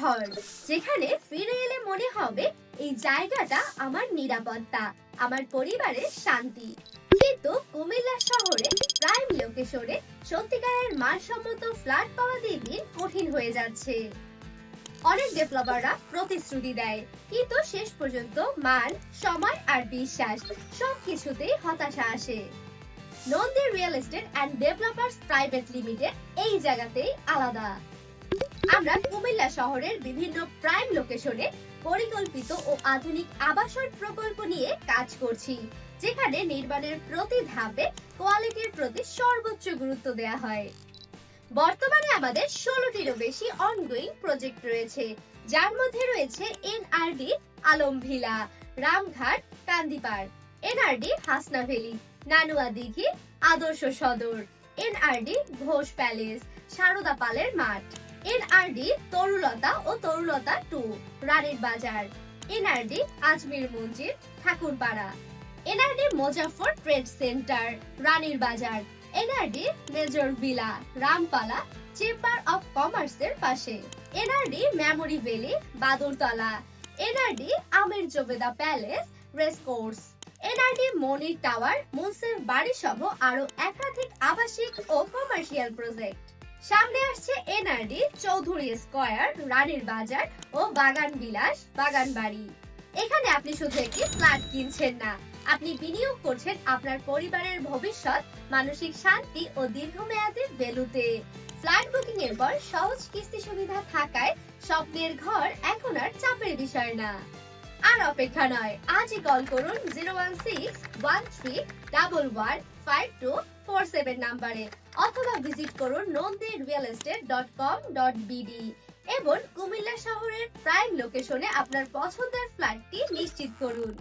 ঘর যেখানে ফিরে এলে মনে হবে এই জায়গাটা আমার নিরাপত্তা, আমার পরিবারের শান্তি। কিন্তু কুমিল্লা শহরে প্রাইম লোকেশনে সত্যিকারের মানসম্মত ফ্ল্যাট পাওয়া দিন দিন কঠিন হয়ে যাচ্ছে। অনেক ডেভেলপাররা প্রতিশ্রুতি দেয়, কিন্তু শেষ পর্যন্ত মান, সময় আর বিশ্বাস সবকিছুতেই হতাশা আসে। Nandi real estate and developers private limited এই জায়গাতেই আলাদা। আমরা কুমিল্লা শহরের বিভিন্ন প্রাইম লোকেশনে পরিকল্পিত ও আধুনিক আবাসন প্রকল্প নিয়ে কাজ করছি, যেখানে নির্মাণের প্রতি ধাপে কোয়ালিটির প্রতি সর্বোচ্চ গুরুত্ব দেওয়া হয়। বর্তমানে আমাদের ষোলোটিরও বেশি অনগোয়িং প্রজেক্ট রয়েছে, যার মধ্যে রয়েছে NRD Alam villa Ramghat Kandipar NRD Hasna valley Nanua Dighi, Adarsha Sadar NRD Ghosh palace, Sarada পালের মাঠ। এনআরডি, তরুলতা ও তরুলতা টু, রানীর বাজার। NRD, Ajmir Manjir, Thakurpara. NRD Muzaffar trade centre, রানীর বাজার। NRD, major villa, Rampala, chamber of কমার্সের পাশে। NRD, memory valley, Badurtala. NRD, Amir Jobeda palace racecourse NRD, Monir tower Munsif বাড়ি সহ আরও একাধিক আবাসিক ও কমার্শিয়াল প্রজেক্ট। সামনে আসছে এনআরডি, চৌধুরী স্কয়ার, রানীর বাজার ও বাগান বিলাস, বাগান বাড়ি। এখানে আপনি শুধু একটি ফ্ল্যাট কিনছেন না, আপনি বিনিয়োগ করছেন আপনার পরিবারের ভবিষ্যৎ, মানসিক শান্তি ও দীর্ঘমেয়াদী ভ্যালুতে ফ্ল্যাট বুকিং এর পর সহজ কিস্তি সুবিধা থাকায় স্বপ্নের ঘর এখন আর চাপের বিষয় না। আর অপেক্ষা নয়। আজই কল করুন zero one six one three double one five two four seven নাম্বারে অথবা ভিজিট করুন Nandi real estate dot com dot BD. এবং কুমিল্লা শহরের প্রাইম লোকেশনে আপনার পছন্দের ফ্ল্যাটটি নিশ্চিত করুন।